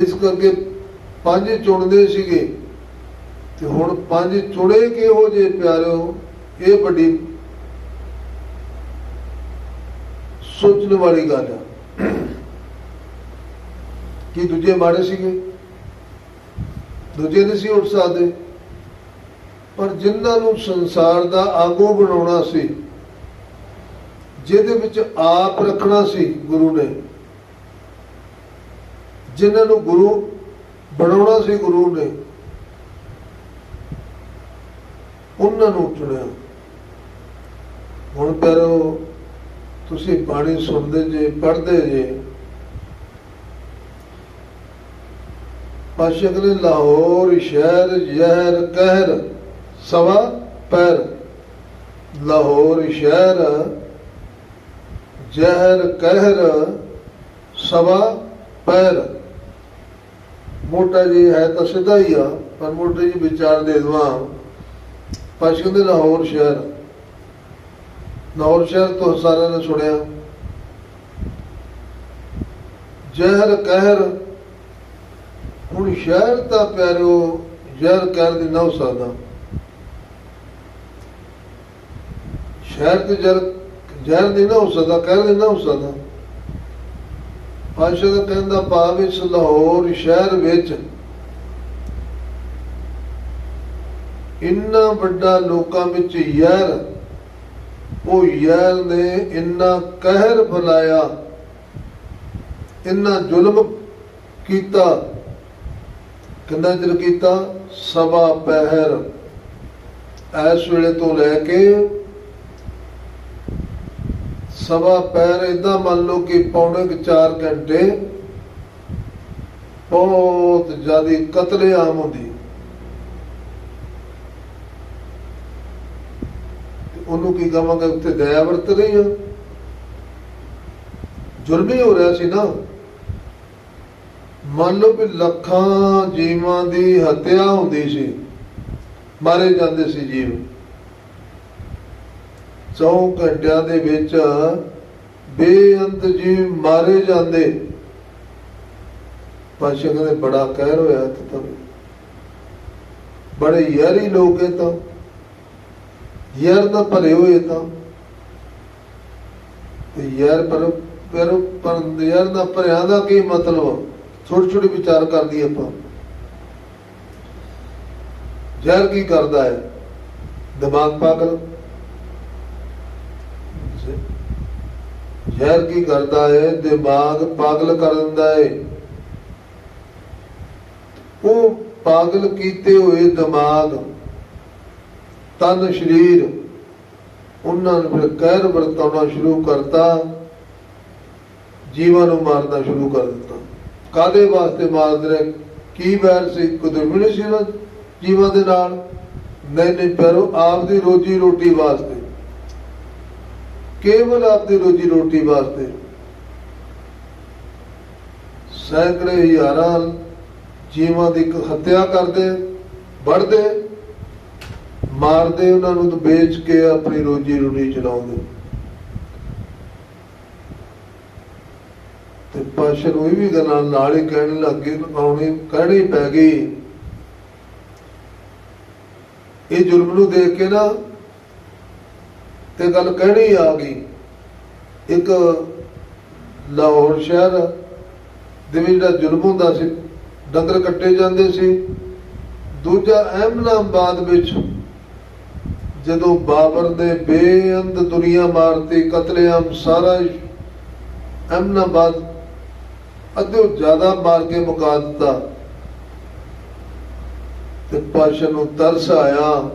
ਇਸ ਕਰਕੇ ਪੰਜ ਚੁਣਦੇ ਸੀਗੇ। ਤੇ ਹੁਣ ਪੰਜ ਚੁਣੇ ਕਿਹੋ ਜੇ ਪਿਆਰਿਓ, ਇਹ ਵੱਡੀ ਸੋਚਣ ਵਾਲੀ ਗੱਲ ਹੈ ਕਿ ਦੂਜੇ ਮਾੜੇ ਸੀਗੇ? ਦੂਜੇ ਨਹੀਂ ਸੀ ਉੱਠ ਸਕਦੇ। ਪਰ ਜਿਨ੍ਹਾਂ ਨੂੰ ਸੰਸਾਰ ਦਾ ਆਗੂ ਬਣਾਉਣਾ ਸੀ, ਜਿਹਦੇ ਵਿੱਚ ਆਪ ਰੱਖਣਾ ਸੀ ਗੁਰੂ ਨੇ ਜਿਨ੍ਹਾਂ ਨੂੰ ਗੁਰੂ ਬਣਾਉਣਾ ਸੀ, ਗੁਰੂ ਨੇ ਉਹਨਾਂ ਨੂੰ ਚੁਣਿਆ। ਹੁਣ ਕਰੋ ਤੁਸੀਂ ਬਾਣੀ ਸੁਣਦੇ ਜੇ, ਪੜ੍ਹਦੇ ਜੇ ਪਾਸ਼ਕ ਨੇ ਲਾਹੌਰ ਸ਼ਹਿਰ ਜ਼ਹਿਰ ਕਹਿਰ, ਸਵਾ ਪੈਰ। ਲਾਹੌਰ ਸ਼ਹਿਰ ਜ਼ਹਿਰ ਕਹਿਰ, ਸਵਾ ਪੈਰ। ਮੋਟਾ ਜੀ ਹੈ ਤਾਂ ਸਿੱਧਾ ਹੀ ਆ, ਪਰ ਮੋਟੇ ਜੀ ਵਿਚਾਰ ਦੇ ਦਵਾਂ ਪਾਸ਼ਕ ਦੇ ਲਾਹੌਰ ਸ਼ਹਿਰ। ਲਾਹੌਰ ਸ਼ਹਿਰ ਤੋਂ ਸਾਰਿਆਂ ਨੇ ਸੁਣਿਆ। ਜ਼ਹਿਰ, ਕਹਿਰ, ਹੁਣ ਸ਼ਹਿਰ ਤਾਂ ਪਿਆਰਿਓ, ਜ਼ਹਿਰ, ਕਹਿਰ ਦੀ ਨਾ ਹੋ ਸਕਦਾ ਸ਼ਹਿਰ ਤੇ ਜ਼ਹਿਰ ਜ਼ਹਿਰ ਦੀ ਨਾ ਹੋ ਸਕਦਾ ਕਹਿਰ ਦੀ ਨਾ ਹੋ ਸਕਦਾ ਪਾਸ਼ਾ ਕਹਿੰਦਾ, ਭਾਵ ਇਸ ਲਾਹੌਰ ਸ਼ਹਿਰ ਵਿੱਚ ਇੰਨਾ ਵੱਡਾ ਲੋਕਾਂ ਵਿੱਚ ਯਾਰ, ਉਹ ਯਾਰ ਨੇ ਇੰਨਾ ਕਹਿਰ ਫਲਾਇਆ, ਇੰਨਾ ਜ਼ੁਲਮ ਕੀਤਾ, ਕਿੰਨਾ ਚਿਰ ਕੀਤਾ? ਸਵਾ ਪਹਿਰ। ਐਸ ਵੇਲੇ ਤੋਂ ਲੈ ਕੇ ਸਵਾ ਪੈਰ ਇਦਾਂ ਮੰਨ ਲਓ ਕਿ ਪੌਣੇ 4 ਘੰਟੇ ਬਹੁਤ ਜ਼ਿਆਦਾ ਕਤਲੇਆਮ ਹੁੰਦੀ। ਉਹਨੂੰ ਕੀ ਕਹਾਂਗੇ ਉੱਤੇ ਦਇਆ ਵਰਤ ਰਹੀ ਆ। ਜ਼ੁਲਮ ਹੀ ਹੋ ਰਿਹਾ ਸੀ ਨਾ। ਮੰਨ ਲਓ ਵੀ ਲੱਖਾਂ ਜੀਵਾਂ ਦੀ ਹੱਤਿਆ ਹੁੰਦੀ ਸੀ। ਮਾਰੇ ਜਾਂਦੇ ਸੀ ਜੀਵ। 100 ਘੰਟਿਆਂ ਦੇ ਵਿੱਚ ਬੇਅੰਤ ਜੀਵ ਮਾਰੇ ਜਾਂਦੇ। ਪਾਸ਼ਾ ਕਹਿੰਦੇ ਬੜਾ ਕਹਿਰ ਹੋਇਆ ਤੇ ਤਾਂ। ਬੜੇ ਯਾਰੀ ਲੋਕ ਇਹ ਤਾਂ। ਯਾਰ ਦਾ ਭਰੇ ਹੋਏ ਤਾਂ। ਤੇ ਯਾਰ ਪਰ ਪਰ ਪਰ ਯਾਰ ਦਾ ਭਰਿਆ ਦਾ ਕੀ ਮਤਲਬ? ਛੋਟੇ ਛੋਟੇ ਵਿਚਾਰ ਕਰਦੀ ਆਪਾਂ। ਜ਼ਹਿਰ ਕੀ ਕਰਦਾ ਹੈ? ਦਿਮਾਗ ਪਾਗਲ। ਜ਼ਹਿਰ ਕੀ ਕਰਦਾ ਹੈ ਦਿਮਾਗ ਪਾਗਲ ਕਰ ਦਿੰਦਾ ਹੈ ਉਹ ਪਾਗਲ ਕੀਤੇ ਹੋਏ ਦਿਮਾਗ, ਤਨ, ਸਰੀਰ, ਉਹਨਾਂ ਨੇ ਫਿਰ ਕਹਿਰ ਵਰਤਾਉਣਾ ਸ਼ੁਰੂ ਕਰਤਾ, ਜੀਵਾਂ ਨੂੰ ਮਾਰਨਾ ਸ਼ੁਰੂ ਕਰ ਦਿੱਤਾ। ਕਾਦੇ ਵਾਸਤੇ ਮਾਰਦੇ ਰਹੇ? ਕੀ ਵੈਰ ਸੀ? ਕੁਦਰਤ ਦੁਸ਼ਮਣੀ ਸੀ ਉਹਨਾਂ ਜੀਵਾਂ ਦੇ ਨਾਲ? ਨਹੀਂ ਨਹੀਂ ਪਰ ਆਪ ਦੀ ਰੋਜੀ ਰੋਟੀ ਵਾਸਤੇ। ਕੇਵਲ ਆਪਦੀ ਰੋਜੀ ਰੋਟੀ ਵਾਸਤੇ। ਸੈਂਕੜੇ ਹਜ਼ਾਰਾਂ ਜੀਵਾਂ ਦੀ ਹੱਤਿਆ ਕਰਦੇ ਵੜਦੇ ਮਾਰਦੇ, ਉਹਨਾਂ ਨੂੰ ਵੇਚ ਕੇ ਆਪਣੀ ਰੋਜੀ ਰੋਟੀ ਚਲਾਉਂਦੇ। ਤੇ ਪਾਸ਼ਾ ਨੂੰ ਇਹ ਵੀ ਗੱਲਾਂ ਨਾਲ ਹੀ ਕਹਿਣ ਲੱਗੇ ਆਉਣੀ ਕਹਿਣੀ ਪੈ ਗਈ। ਇਹ ਜ਼ੁਲਮ ਨੂੰ ਦੇਖ ਕੇ ਨਾ ਤੇ ਗੱਲ ਕਹਿਣੀ ਆ ਗਈ। ਇੱਕ ਲਾਹੌਰ ਸ਼ਹਿਰ ਦੇ ਵਿੱਚ ਜਿਹੜਾ ਜ਼ੁਲਮ ਹੁੰਦਾ ਸੀ, ਡੰਗਰ ਕੱਟੇ ਜਾਂਦੇ ਸੀ। ਦੂਜਾ ਅਹਿਮਦਾਬਾਦ ਵਿੱਚ ਜਦੋਂ ਬਾਬਰ ਦੇ ਬੇਅੰਤ ਦੁਨੀਆ ਮਾਰਤੀ, ਕਤਲੇਆਮ ਸਾਰਾ ਅਹਿਮਦਾਬਾਦ ਅੱਧੇ ਜ਼ਿਆਦਾ ਮਾਰ ਕੇ ਮੁਕਾ ਦਿੱਤਾ। ਤੇ ਪਾਸ਼ਾ ਨੂੰ ਤਰਸ ਆਇਆ।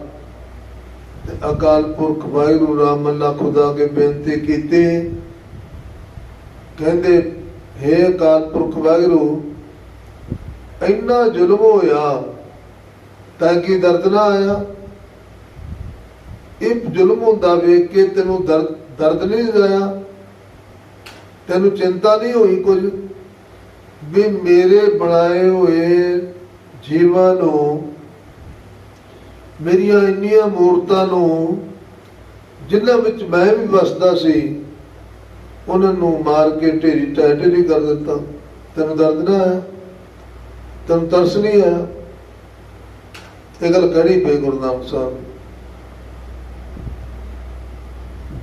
ਤੇ ਅਕਾਲ ਪੁਰਖ ਵਾਹਿਗੁਰੂ ਰਾਮ ਅੱਲਾ ਖੁਦਾ ਕੇ ਬੇਨਤੀ ਕੀਤੀ। ਕਹਿੰਦੇ हे ਅਕਾਲ ਪੁਰਖ ਵਾਹਿਗੁਰੂ, ਇੰਨਾ ਜ਼ੁਲਮ ਹੋਇਆ ਤਾਂ ਕੀ ਦਰਦ ਨਾ ਆਇਆ? ਇਹ ਜ਼ੁਲਮ ਹੁੰਦਾ ਵੇਖ ਕੇ ਤੈਨੂੰ ਦਰਦ ਦਰਦ ਨਹੀਂ ਆਇਆ? ਤੈਨੂੰ ਚਿੰਤਾ ਨਹੀਂ ਹੋਈ ਕੁਝ? ਵੀ ਮੇਰੇ ਬਣਾਏ ਹੋਏ ਜੀਵਾਂ ਨੂੰ ਮੇਰੀਆਂ ਇੰਨੀਆਂ ਮੂਰਤਾਂ ਨੂੰ ਜਿਨ੍ਹਾਂ ਵਿੱਚ ਮੈਂ ਵੀ ਵਸਦਾ ਸੀ, ਉਹਨਾਂ ਨੂੰ ਮਾਰ ਕੇ ਢੇਰੀ ਢਹਿ ਢੇਰੀ ਕਰ ਦਿੱਤਾ। ਤੈਨੂੰ ਦਰਦ ਨਾ ਆਇਆ ਤੈਨੂੰ ਤਰਸ ਨਹੀਂ ਆਇਆ ਇਹ ਗੱਲ ਕਹਿਣੀ ਪਈ ਗੁਰੂ ਨਾਨਕ ਸਾਹਿਬ। ਨੂੰ।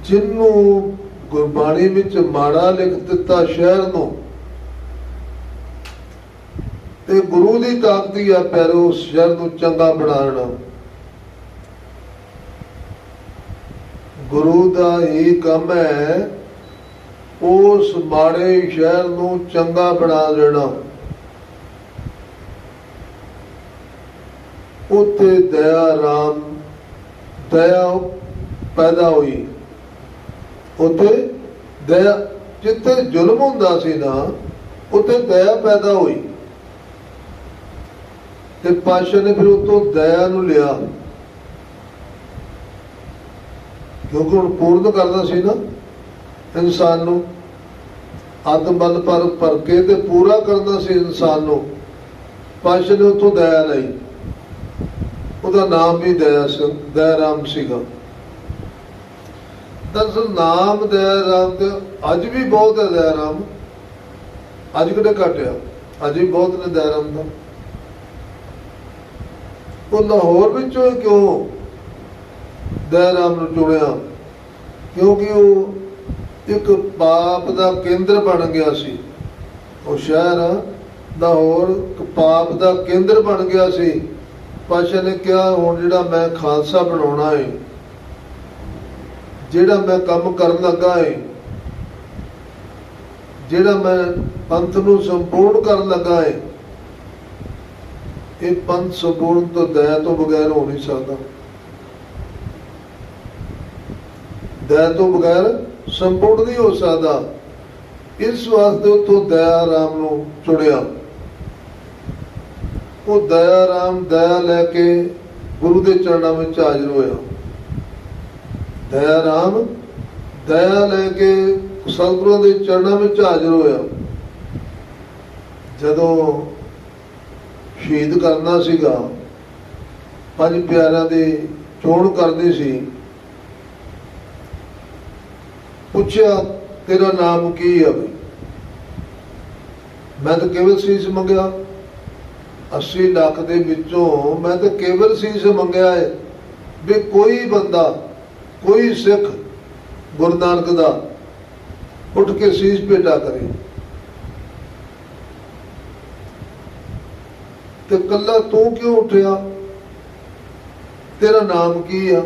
ਜਿਹਨੂੰ ਗੁਰਬਾਣੀ ਵਿੱਚ ਮਾੜਾ ਲਿਖ ਦਿੱਤਾ ਸ਼ਹਿਰ ਨੂੰ ਤੇ ਗੁਰੂ ਦੀ ਤਾਕਤ ਹੀ ਆ ਪੈਰੋ ਉਸ ਸ਼ਹਿਰ ਨੂੰ ਚੰਗਾ ਬਣਾਉਣਾ। ਗੁਰੂ ਦਾ ਹੀ ਕੰਮ ਹੈ ਉਸ ਮਾੜੇ ਸ਼ਹਿਰ ਨੂੰ ਚੰਗਾ ਬਣਾ ਦੇਣਾ। ਉੱਥੇ ਦਇਆ ਰਾਮ, ਦਇਆ ਪੈਦਾ ਹੋਈ। ਉੱਥੇ ਦਇਆ, ਜਿੱਥੇ ਜ਼ੁਲਮ ਹੁੰਦਾ ਸੀ ਨਾ, ਉੱਥੇ ਦਇਆ ਪੈਦਾ ਹੋਈ। ਤੇ ਪਾਸ਼ਾ ਨੇ ਫਿਰ ਉਤੋਂ ਦਇਆ ਨੂੰ ਲਿਆ। ਕਿਉਂਕਿ ਹੁਣ ਪੂਰਨ ਕਰਦਾ ਸੀ ਨਾ ਇਨਸਾਨ ਨੂੰ। ਆਤਮ ਬਲ ਪਰ ਭਰ ਕੇ ਤੇ ਪੂਰਾ ਕਰਦਾ ਸੀ ਇਨਸਾਨ ਨੂੰ। ਪਾਸ਼ਾ ਨੇ ਉਤੋਂ ਦਇਆ ਲਈ। ਉਹਦਾ ਨਾਮ ਵੀ ਦਇਆ ਸਿੰਘ ਦਇਆ ਰਾਮ ਸੀਗਾ। ਦਰਅਸਲ ਨਾਮ ਦਇਆ ਰਾਮ ਤੇ ਅੱਜ ਵੀ ਬਹੁਤ ਹੈ ਦਇਆ ਰਾਮ ਅੱਜ ਕਿਤੇ ਘਟਿਆ ਅੱਜ ਵੀ ਬਹੁਤ ਨੇ ਦਇਆ ਰਾਮ ਦਾ। ਉਹ ਲਾਹੌਰ ਵਿੱਚੋਂ ਹੀ ਕਿਉਂ ਦਇਆ ਰਾਮ ਨੂੰ ਚੁਣਿਆ, ਕਿਉਂਕਿ ਉਹ ਇੱਕ ਪਾਪ ਦਾ ਕੇਂਦਰ ਬਣ ਗਿਆ ਸੀ। ਉਹ ਸ਼ਹਿਰ ਦਾ ਹੋਰ ਪਾਪ ਦਾ ਕੇਂਦਰ ਬਣ ਗਿਆ ਸੀ। ਪਾਸ਼ਾ ਨੇ ਕਿਹਾ, ਹੁਣ ਜਿਹੜਾ ਮੈਂ ਖਾਲਸਾ ਬਣਾਉਣਾ ਹੈ ਜਿਹੜਾ ਮੈਂ ਕੰਮ ਕਰਨ ਲੱਗਾ ਹੈ ਜਿਹੜਾ ਮੈਂ ਪੰਥ ਨੂੰ ਸੰਪੂਰਨ ਕਰਨ ਲੱਗਾ ਹੈ ਇਹ ਪੰਥ ਸੰਪੂਰਨ ਤੋਂ ਦਇਆ ਤੋਂ ਬਗੈਰ ਹੋ ਨਹੀਂ ਸਕਦਾ। ਦਇਆ ਤੋਂ ਬਗੈਰ ਸੰਪੂਰਨ ਨਹੀਂ ਹੋ ਸਕਦਾ। ਇਸ ਵਾਸਤੇ ਉਤੋਂ ਦਇਆ ਰਾਮ ਨੂੰ ਚੁਣਿਆ। ਉਹ ਦਇਆ ਰਾਮ ਦਇਆ ਲੈ ਕੇ ਗੁਰੂ ਦੇ ਚਰਨਾਂ ਵਿੱਚ ਹਾਜ਼ਰ ਹੋਇਆ। ਦਇਆ ਰਾਮ ਦਇਆ ਲੈ ਕੇ ਸਤਿਗੁਰਾਂ ਦੇ ਚਰਨਾਂ ਵਿੱਚ ਹਾਜ਼ਰ ਹੋਇਆ। ਜਦੋਂ ਸ਼ਹੀਦ ਕਰਨਾ ਸੀਗਾ, ਪੰਜ ਪਿਆਰਿਆਂ ਦੀ ਚੋਣ ਕਰਦੇ ਸੀ ਪੁੱਛਿਆ, ਤੇਰਾ ਨਾਮ ਕੀ ਆ ਬਈ ਮੈਂ ਤਾਂ ਕੇਵਲ ਸੀਸ ਮੰਗਿਆ। 80 ਲੱਖ ਦੇ ਵਿੱਚੋਂ ਮੈਂ ਤਾਂ ਕੇਵਲ ਸੀਸ ਮੰਗਿਆ ਹੈ ਵੀ ਕੋਈ ਬੰਦਾ, ਕੋਈ ਸਿੱਖ ਗੁਰੂ ਨਾਨਕ ਦਾ ਉੱਠ ਕੇ ਸੀਸ ਭੇਟਾ ਕਰੇ। ਤੇ ਕੱਲਾ ਤੂੰ ਕਿਉਂ ਉੱਠਿਆ? ਤੇਰਾ ਨਾਮ ਕੀ ਆ?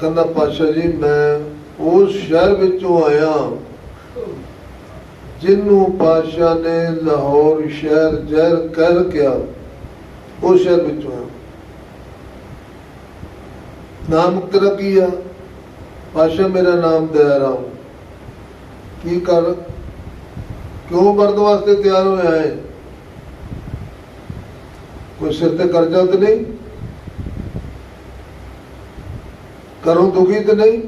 ਕਹਿੰਦਾ ਪਾਸ਼ਾ ਜੀ, ਮੈਂ ਉਸ ਸ਼ਹਿਰ ਵਿੱਚੋਂ ਆਇਆ ਜਿਹਨੂੰ ਪਾਸ਼ਾ ਨੇ ਲਾਹੌਰ ਸ਼ਹਿਰ ਜ਼ਹਿਰ ਕਹਿ। ਰੱਖਿਆ ਉਸ ਸ਼ਹਿਰ ਵਿੱਚੋਂ ਆਇਆ। ਨਾਮ ਤੇਰਾ ਕੀ ਆ? ਪਾਸ਼ਾ ਮੇਰਾ ਨਾਮ ਦਇਆ ਰਾਮ। ਕੀ ਕਰ? ਕਿਉਂ ਮਰਨ ਵਾਸਤੇ ਤਿਆਰ ਹੋਇਆ ਹੈ ਕੋਈ ਸਿਰ ਤੇ ਕਰਜ਼ਾ ਤੇ ਨਹੀਂ? ਕਰੋ ਦੁਖੀ ਤੇ ਨਹੀਂ?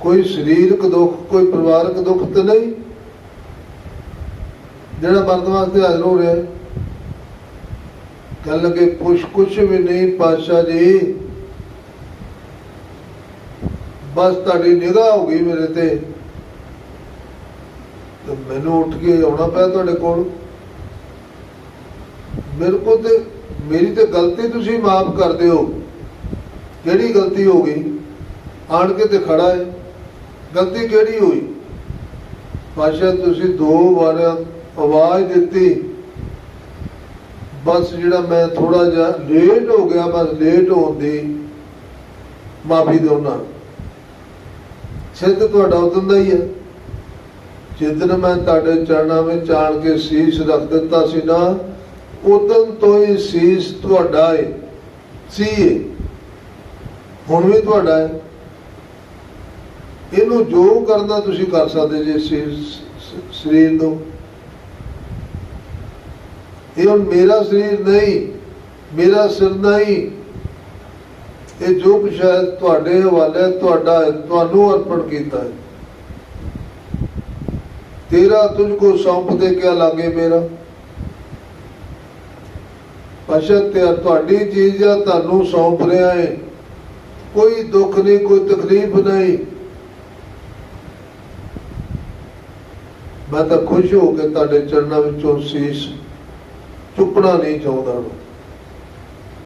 ਕੋਈ ਸਰੀਰਕ ਦੁੱਖ, ਕੋਈ ਪਰਿਵਾਰਕ ਦੁੱਖ ਤੇ ਨਹੀਂ? ਜਿਹੜਾ ਮਰਨ ਵਾਸਤੇ ਹਾਜ਼ਰ ਹੋ ਰਿਹਾ ਹੈ। ਕਹਿਣ ਲੱਗੇ, ਪੁੱਛ ਕੁਛ ਵੀ ਨਹੀਂ ਪਾਸ਼ਾ ਜੀ। ਬਸ ਤੁਹਾਡੀ ਨਿਗਾਹ ਹੋ ਗਈ ਮੇਰੇ ਤੇ। ਤੇ ਮੈਨੂੰ ਉੱਠ ਕੇ ਆਉਣਾ ਪਿਆ ਤੁਹਾਡੇ ਕੋਲ। ਮੇਰੇ ਕੋਲ ਤੇ ਮੇਰੀ ਤੇ ਗਲਤੀ ਤੁਸੀਂ ਮਾਫ ਕਰ ਦਿਓ। ਕਿਹੜੀ ਗਲਤੀ ਹੋ ਗਈ? ਆਣ ਕੇ ਤੇ ਖੜਾ ਹੈ। ਗਲਤੀ ਕਿਹੜੀ ਹੋਈ? ਪਾਸ਼ਾ ਤੁਸੀਂ ਦੋ ਵਾਰ ਆਵਾਜ਼ ਦਿੱਤੀ। ਬਸ ਜਿਹੜਾ ਮੈਂ ਥੋੜਾ ਜਿਹਾ ਲੇਟ ਹੋ ਗਿਆ, ਬਸ ਲੇਟ ਹੋਣ ਦੀ ਮਾਫੀ ਦਿਉਣਾ ਸਿੱਧ ਤੁਹਾਡਾ ਉਦੋਂ ਦਾ ਹੀ ਹੈ। ਜਿੱਦਨ ਮੈਂ ਤੁਹਾਡੇ ਚਰਨਾਂ ਵਿੱਚ ਆਣ ਕੇ ਸੀਸ ਰੱਖ ਦਿੱਤਾ ਸੀ ਨਾ ਉਦੋਂ ਤੋਂ ਹੀ ਸੀਸ ਤੁਹਾਡਾ ਹੈ ਸੀ ਇਹ। ਹੁਣ ਵੀ ਤੁਹਾਡਾ ਹੈ ਇਹਨੂੰ ਜੋ ਕਰਨਾ ਤੁਸੀਂ ਕਰ ਸਕਦੇ ਜੇ ਸਰੀਰ ਨੂੰ। ਇਹ ਹੁਣ ਮੇਰਾ ਸਰੀਰ ਨਹੀਂ, ਮੇਰਾ ਸਿਰ ਨਹੀਂ। ਇਹ ਜੋ ਕੁਛ ਹੈ, ਤੁਹਾਡੇ ਹਵਾਲੇ ਤੁਹਾਡਾ ਤੁਹਾਨੂੰ ਅਰਪਣ ਕੀਤਾ ਹੈ। ਤੇਰਾ ਤੁਝ ਕੋ ਸੌਂਪ ਦੇ ਕੇ ਲਾਗੇ ਮੇਰਾ? ਅਸ਼ਾ ਤੇ ਤੁਹਾਡੀ ਚੀਜ਼ ਆ, ਤੁਹਾਨੂੰ ਸੌਂਪ ਰਿਹਾ ਹੈ ਕੋਈ ਦੁੱਖ ਨਹੀਂ, ਕੋਈ ਤਕਲੀਫ ਨਹੀਂ। ਮੈਂ ਤਾਂ ਖੁਸ਼ ਹੋ ਕੇ ਤੁਹਾਡੇ ਚਰਨਾਂ ਵਿੱਚੋਂ ਸੀਸ ਚੁੱਕਣਾ ਨਹੀਂ ਚਾਹੁੰਦਾ।